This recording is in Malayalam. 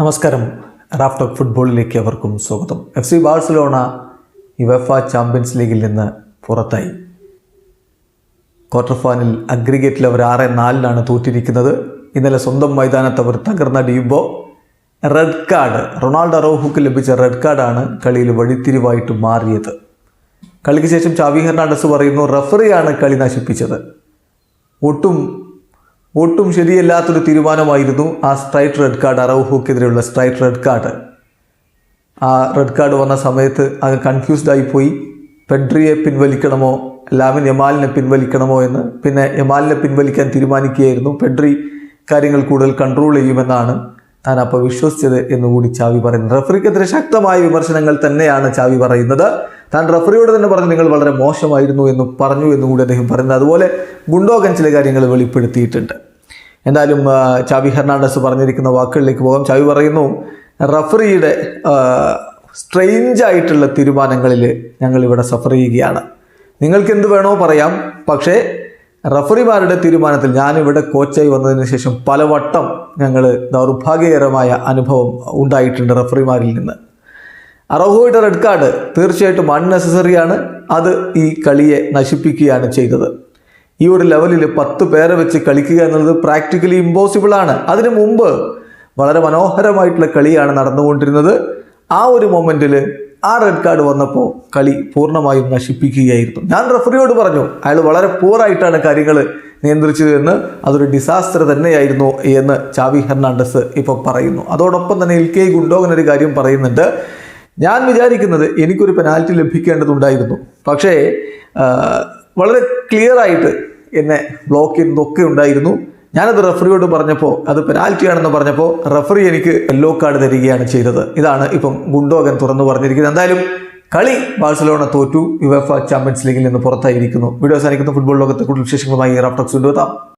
നമസ്കാരം. റാഫ്റ്റോക്ക് ഫുട്ബോളിലേക്ക് അവർക്കും സ്വാഗതം. F C Barcelona UEFA champions ലീഗിൽ നിന്ന് പുറത്തായി. ക്വാർട്ടർ ഫൈനൽ അഗ്രിഗേറ്റിൽ അവർ ആറ് നാലിനാണ് തോറ്റിരിക്കുന്നത്. ഇന്നലെ സ്വന്തം മൈതാനത്ത് അവർ തകർന്ന തകർന്നടിയുമ്പോൾ റെഡ് കാർഡ് റൊണാൾഡോ റോഹുക്ക് ലഭിച്ച റെഡ് കാർഡാണ് കളിയിൽ വഴിത്തിരിവായിട്ട് മാറിയത്. കളിക്ക് ശേഷം ചാവി ഹെർണാണ്ടസ് പറയുന്നു റഫറിയാണ് കളി നശിപ്പിച്ചത്. ഒട്ടും ഒട്ടും ശരിയല്ലാത്തൊരു തീരുമാനമായിരുന്നു ആ സ്ട്രൈറ്റ് റെഡ് കാർഡ് അറൗഹുക്കെതിരെയുള്ള സ്ട്രൈറ്റ് റെഡ് കാർഡ് ആ റെഡ് കാർഡ് വന്ന സമയത്ത് അത് കൺഫ്യൂസ്ഡ് ആയിപ്പോയി. പെഡ്രിയെ പിൻവലിക്കണമോ ലാമിൻ യമാലിനെ പിൻവലിക്കണമോ എന്ന് പിന്നെ യമാലിനെ പിൻവലിക്കാൻ തീരുമാനിക്കുകയായിരുന്നു. പെഡ്രി കാര്യങ്ങൾ കൂടുതൽ കൺട്രോൾ ചെയ്യുമെന്നാണ് താൻ അപ്പോൾ വിശ്വസിച്ചത് എന്നുകൂടി ചാവി പറയുന്നു. റഫറിക്കെതിരെ ശക്തമായ വിമർശനങ്ങൾ തന്നെയാണ് ചാവി പറയുന്നത്. താൻ റഫറിയോട് തന്നെ പറഞ്ഞു നിങ്ങൾ വളരെ മോശമായിരുന്നു എന്ന് പറഞ്ഞു എന്ന് കൂടി അദ്ദേഹം പറയുന്നത് അതുപോലെ ഗുണ്ടോകൻ ചില കാര്യങ്ങൾ വെളിപ്പെടുത്തിയിട്ടുണ്ട്. എന്തായാലും ചാവി ഹെർണാണ്ടസ് പറഞ്ഞിരിക്കുന്ന വാക്കുകളിലേക്ക് പോകാം. ചാവി പറയുന്നു റഫറിയുടെ സ്ട്രെയിഞ്ച് ആയിട്ടുള്ള തീരുമാനങ്ങളിൽ ഞങ്ങൾ ഇവിടെ സഫർ ചെയ്യുകയാണ്. നിങ്ങൾക്ക് എന്ത് വേണോ പറയാം പക്ഷേ റഫറിമാരുടെ തീരുമാനത്തിൽ ഞാനിവിടെ കോച്ചായി വന്നതിന് ശേഷം പലവട്ടം ഞങ്ങൾ ദൗർഭാഗ്യകരമായ അനുഭവം ഉണ്ടായിട്ടുണ്ട് റഫറിമാരിൽ നിന്ന്. അറഹോയുടെ റെഡ് കാർഡ് തീർച്ചയായിട്ടും അൺനെസസറിയാണ് അത് ഈ കളിയെ നശിപ്പിക്കുകയാണ് ചെയ്തത്. ഈ ഒരു ലെവലിൽ പത്ത് പേരെ വെച്ച് കളിക്കുക എന്നുള്ളത് പ്രാക്ടിക്കലി ഇമ്പോസിബിളാണ് അതിനു മുമ്പ് വളരെ മനോഹരമായിട്ടുള്ള കളിയാണ് നടന്നുകൊണ്ടിരുന്നത്. ആ ഒരു മൊമെന്റിൽ ആ റെഡ് കാർഡ് വന്നപ്പോൾ കളി പൂർണമായും നശിപ്പിക്കുകയായിരുന്നു. ഞാൻ റെഫറിയോട് പറഞ്ഞു അയാൾ വളരെ പൂറായിട്ടാണ് കാര്യങ്ങൾ നിയന്ത്രിച്ചത് എന്ന്. അതൊരു ഡിസാസ്റ്റർ തന്നെയായിരുന്നു എന്ന് ചാവി ഹെർണാണ്ടസ് ഇപ്പോൾ പറയുന്നു. അതോടൊപ്പം തന്നെ എൽ കെ ഗുണ്ടോഗൻ ഒരു കാര്യം പറയുന്നുണ്ട്. ഞാൻ വിചാരിക്കുന്നത് എനിക്കൊരു പെനാൽറ്റി ലഭിക്കേണ്ടതുണ്ടായിരുന്നു. പക്ഷേ വളരെ ക്ലിയർ ആയിട്ട് എന്നെ ബ്ലോക്ക് ചെയ്യുന്നതൊക്കെ ഉണ്ടായിരുന്നു. ഞാനത് റഫറിയോട് പറഞ്ഞപ്പോൾ അത് പെനാൽറ്റിയാണെന്ന് പറഞ്ഞപ്പോൾ റഫറി എനിക്ക് യെല്ലോ കാർഡ് തരികയാണ് ചെയ്തത്. ഇതാണ് ഇപ്പം ഗുണ്ടോഗൻ തുറന്നു പറഞ്ഞിരിക്കുന്നത്. എന്തായാലും കളി ബാഴ്സലോണ തോറ്റു യുവഫ ചാമ്പ്യൻസ് ലീഗിൽ നിന്ന് പുറത്തായിരിക്കുന്നു. വീഡിയോ അവസാനിക്കുന്ന. ഫുട്ബോൾ ലോകത്തെ കൂടുതൽ വിശേഷങ്ങളുമായി റാഫ്റ്റോക്സ് കൊണ്ടുവെത്താം